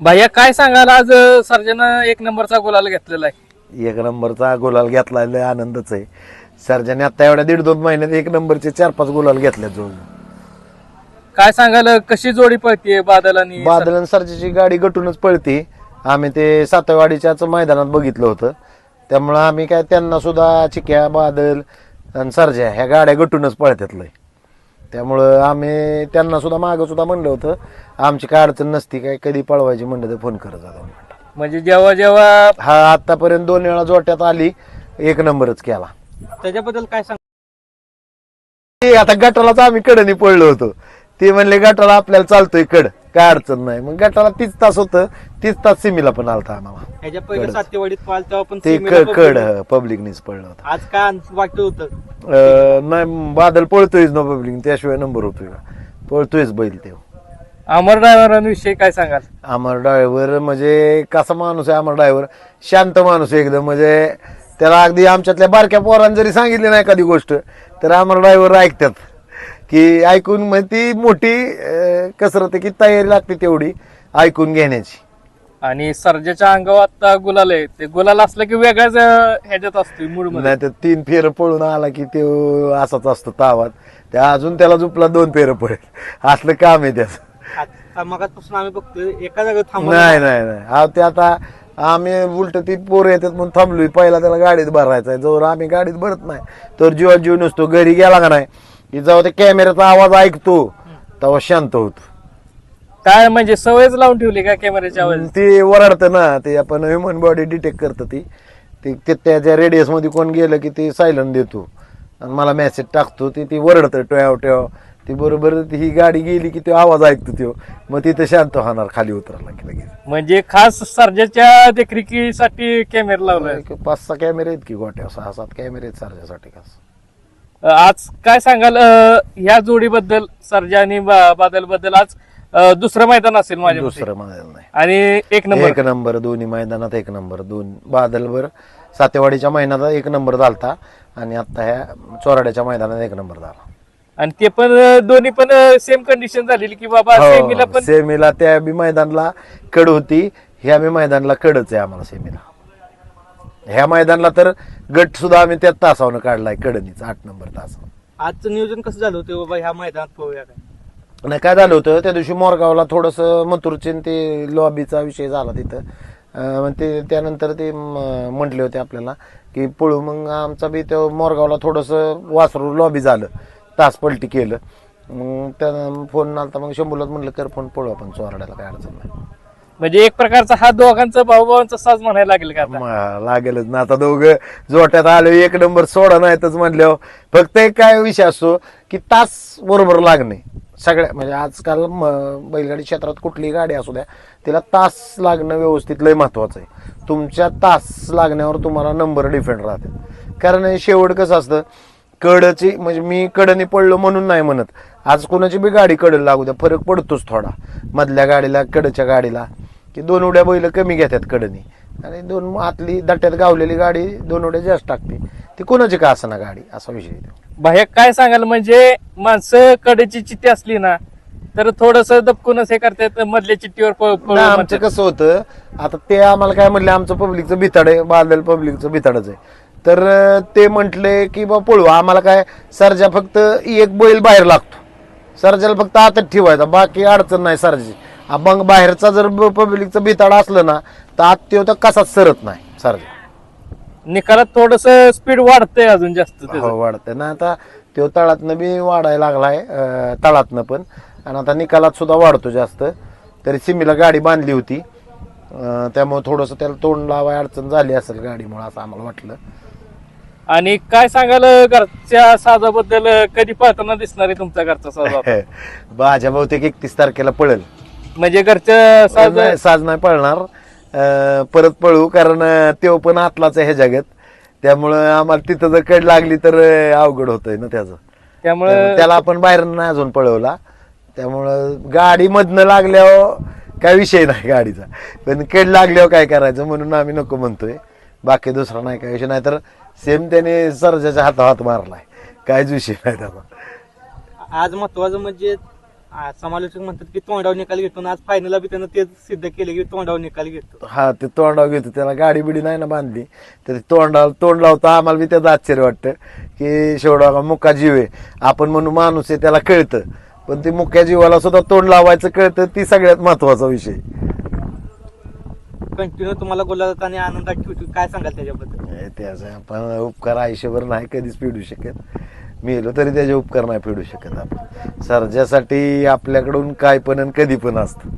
भैया काय सांगाल आज सर्जनं एक नंबरचा गुलाल घेतलेला आहे? एक नंबरचा गुलाल घेतला लय आनंदच आहे. सर्जाने आता एवढ्या दीड दोन महिन्यात एक नंबरचे चार पाच गुलाल घेतले जवळ काय सांगाल कशी जोडी पळतीये बादल आणि बादल आणि सर्जाची गाडी गटूनच पळते. आम्ही ते सातवाडीच्याच मैदानात बघितलं होतं. त्यामुळं आम्ही काय त्यांना सुद्धा चिक्या बादल आणि सर्जा ह्या गाड्या गटूनच पळतात लय. त्यामुळं आम्ही त्यांना सुद्धा मागं सुद्धा म्हणलं होतं आमची काय अडचण नसती काय कधी पळवायची म्हणलं तर फोन करत जातो म्हणजे जेव्हा जेव्हा हा आतापर्यंत दोन वेळा जोट्यात आली एक नंबरच केला. त्याच्याबद्दल काय सांग ते आता गटालाच आम्ही कडनी पडलो होतो. ते म्हणले गटाला आपल्याला चालतोय कड काय अडचण नाही. मग गटाला तीस तास होतं तीस तास सिमीला पण आलता आम्हाला. ह्याच्या पहिले कडच. सातेवाडीत पाल तेव्हा पण ते क- कड पब्लिकनीच पडलं होतं. आज काय वाटत होतं? अं, नाही बादल पळतोयच ना पब्लिक त्याशिवाय नंबर होतोय का? पळतोयच बैल ते. अमर ड्रायव्हरांविषयी काय सांगाल? अमर ड्रायव्हर म्हणजे कसा माणूस आहे अमर ड्रायव्हर? शांत माणूस आहे एकदम म्हणजे त्याला अगदी आमच्यातल्या बारक्या पोरांनी जरी सांगितली नाही एखादी गोष्ट तर अमर ड्रायव्हर ऐकतात. की ऐकून म्हणजे ती मोठी अं, कसरत आहे की तयारी लागते तेवढी ऐकून घेण्याची. आणि सर्जाच्या अंगावर आता गुलाल आहे. ते गुलाल असलं की वेगळ्याच ह्याच्यात असतोय मूडमध्ये नाही तर तीन फेरं पळून आला की ते असाच असतो तावात. त्या अजून त्याला झुपला दोन फेरं पडेल असलं काम आहे त्याचं. मगापासून आम्ही बघतोय एका जागा नाही नाही. नाही हा ते आता आम्ही उलट ती पोरं येतात म्हणून थांबलोय. पहिला त्याला गाडीत भरायचा आहे. जवळ आम्ही गाडीत भरत नाही. तर जीवा जीव नसतो. घरी गेला का नाही की जेव्हा ते कॅमेऱ्याचा आवाज ऐकतो तेव्हा शांत होतो. काय म्हणजे सवयच लावून ठेवली का कॅमेऱ्याच्या आवाज ते ओरडतं ना ते आपण ह्युमन बॉडी डिटेक्ट करतं ती. ते ते त्याच्या रेडियसमध्ये कोण गेलं की ते सायलंट देतो. आणि मला मेसेज टाकतो ती ती ओरडतं टोयाव टोयाव. ती बरोबर ही गाडी गेली की तो आवाज ऐकतो तो मग तिथं शांत होणार खाली उतरायला की लगेच. म्हणजे खास सर्जाच्या देखरेखीसाठी कॅमेरा लावलाय. एक पाच सहा कॅमेरे आहेत की गोट्या सहा सात कॅमेरे आहेत सारख्यासाठी खास. आज काय सांगाल अं, ह्या जोडीबद्दल सर्जा आणि बादलबद्दल आज दुसरं मैदान असेल माझ्या. दुसरं मैदान नाही. आणि एक नंबर. एक नंबर दोन्ही मैदानात एक नंबर दोन बादलभर सातेवाडीच्या मैदानात एक नंबर झालता आणि आता ह्या चोराड्याच्या मैदानात एक नंबर झाला. आणि ते पण दोन्ही पण सेम कंडिशन झालेली की बाबा सेमीला हो, पण सेमीला त्या बी मैदानला कड होती ह्या बी मैदानला कडच आहे आम्हाला सेमीला. ह्या मैदानला तर गट सुद्धा आम्ही त्यात तासावनं काढलाय कडनीच आठ नंबर तास आजचं नियोजन कसं झालं होतं बाबा ह्या मैदानात पोहूया काय? नाही काय झालं होतं? त्या दिवशी मोरगावला थोडस मथुरचे न ते लॉबीचा विषय झाला तिथं. ते त्यानंतर ते म्हटले होते आपल्याला की पळू मग आमचा बी त्या मोरगावला थोडस वासरू लॉबी झालं तास पलटी केलं. मग त्या फोन आलता मग शंभूलाच म्हटलं कर फोन पळू आपण चोराड्याला काय अडचण नाही. म्हणजे एक प्रकारचा हा दोघांचा भाऊभावांचा साज म्हणायला लागेल का लागेलच ना. आता दोघं जोट्यात आले एक नंबर सोडा नाहीतच म्हणल्यावर. फक्त एक काय विषय असतो की तास बरोबर लागणे. सगळ्या म्हणजे आजकाल म- बैलगाडी क्षेत्रात कुठलीही गाडी असू द्या तिला तास लागणं व्यवस्थित लय महत्वाचं आहे. तुमच्या तास लागण्यावर तुम्हाला नंबर डिफेंड राहते कारण शेवट कसं असतं कडची म्हणजे मी कडनी पडलो म्हणून नाही म्हणत. आज कोणाची बी गाडी कडल लागू द्या फरक पडतोच थोडा. मधल्या गाडीला कडच्या गाडीला. की दोन उड्या बैल कमी घेतात कडनी. आणि दोन आतली दट्ट्यात गावलेली गाडी दोन उड्या जास्त टाकते. ती कोणाची का असना गाडी? असा विषय. बाह्या काय सांगाल? म्हणजे माणसं कडेची चिठ्ठी असली ना तर थोडस दबकूनच हे करतात मधल्या चिठ्ठीवर आमचं. कसं होतं आता ते आम्हाला काय म्हणले आमचं पब्लिकचं भिताड आहे बादल पब्लिकचं भिताडच आहे. तर ते म्हटले की बा पळू आम्हाला काय सरजा फक्त एक बैल बाहेर लागतो. सरजाला फक्त आतच ठेवायचा बाकी अडचण नाही सरजी मग बाहेरचा जर पब्लिकचं भिताड असलं ना तर आत तर कसाच सरत नाही सरजा. निकालात थोडस स्पीड वाढतंय अजून जास्त त्याचं. हो वाढतंय. ना आता तो तळातनं बी वाढायला लागलाय अं, तळातनं पण. आणि आता निकालात सुद्धा वाढतो जास्त. तरी सिमीला गाडी बांधली होती. अं, त्यामुळे थोडंसं त्याला तोंड लावाय अडचण झाली असेल गाडीमुळे असं आम्हाला वाटलं. आणि काय सांगाल घरच्या साजाबद्दल कधी पळताना दिसणार आहे तुमचा घरचा साजा? माझ्या बहुतेक एकतीस तारखेला पळेल. म्हणजे घरच्या साज नाही, साज नाही पळणार. अं, परत पळू कारण अं, त्यो पण आतलाच आहे ह्या जगात. त्यामुळं आम्हाला तिथं जर कड लागली तर अं, अवघड होतंय ना त्याचं. त्यामुळे त्याला आपण बाहेर नाही अजून पळवला. त्यामुळं गाडी मधनं लागल्यावर काय विषय नाही गाडीचा. पण केड लागल्यावर काय करायचं म्हणून आम्ही नको म्हणतोय. बाकी दुसरा नाही काय विषय नाही. तर सेम त्याने सरजाच्या हाता हात मारलाय. काहीच विषय नाही त्याचा. आज महत्वाचं म्हणजे समालोचक म्हणतात की तोंडावर निकाल घेतो आज फायनलला बी त्यानं तेच सिद्ध केलं की तोंडावर निकाल घेतो. हा ते तोंडावर घेतो. त्याला गाडी बिडी नाही ना बांधली तर ते तोंडावर तोंड लावता आम्हाला बी त्याचं आश्चर्य वाटतं की शेवडा मुक्का जीव आहे. आपण म्हणून माणूस आहे त्याला कळतं. पण ते मुक्या जीवाला सुद्धा तोंड लावायचं कळतं ती सगळ्यात महत्त्वाचा विषय कंटिन्यू तुम्हाला बोलत आणि आनंदात ठेवतो. काय सांगाल त्याच्याबद्दल? त्याचा आपण उपकार आयुष्यभर नाही कधीच फेडू शकत. मेलो तरी त्याचे उपकार नाही फेडू शकत आपण. सर्जासाठी आपल्याकडून काय पण आणि कधी पण असतं.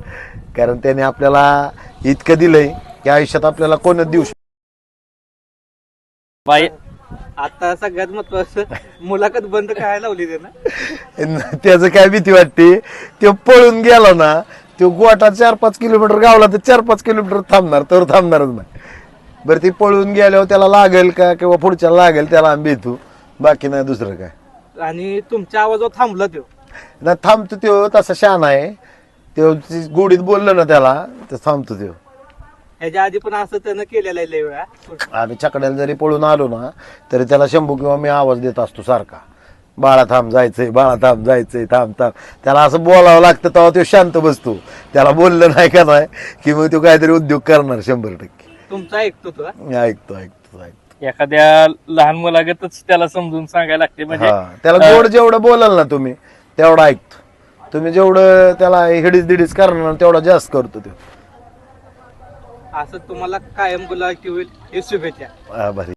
कारण त्याने आपल्याला इतकं दिलंय की आयुष्यात आपल्याला कोणच देऊ शकत आता सगळ्यात महत्वाचं मुलाखत बंद करायला लावली त्यानं. त्याचं काय भीती वाटते? तो पळून गेला ना तो गोटा चार पाच किलोमीटर गावला तर चार पाच किलोमीटर थांबणार तर थांबणारच नाही. बरं ती पळून गेल्यावर त्याला लागेल का किंवा पुढच्या लागेल त्याला आम्ही भेटू बाकी नाही दुसरं काय. आणि तुमच्या आवाजावर थांबला तो ना थांबतो त्यो तसा शान आहे. त्यो ती गोडीत बोललं ना त्याला तर थांबतो त्यो. ह्याच्या आधी पण असं त्यानं केलेलं आहे लय वेळा. आम्ही चकड्याला जरी पळून आलो ना तरी त्याला शंभू किंवा मी आवाज देत असतो सारखा. बाळा थांब जायचंय बाळा थांब जायचंय थांब थांब. त्याला असं बोलावं लागतं तेव्हा तो शांत बसतो. त्याला बोललं नाही का नाही की मग तो काहीतरी उद्योग करणार शंभर टक्के. तुमचा ऐकतो तो हा? ऐकतो ऐकतो ऐकतो. एखाद्या लहान मुलागतच त्याला समजून सांगायला लागते. म्हणजे हा त्याला गोड जेवढं बोलाल ना तुम्ही तेवढं ऐकतो. तुम्ही जेवढं त्याला हिडीस दिडीस करणार तेवढा जास्त करतो तो. असं तुम्हाला कायम गुलाल होईल हे शुभेच्छा. आभारी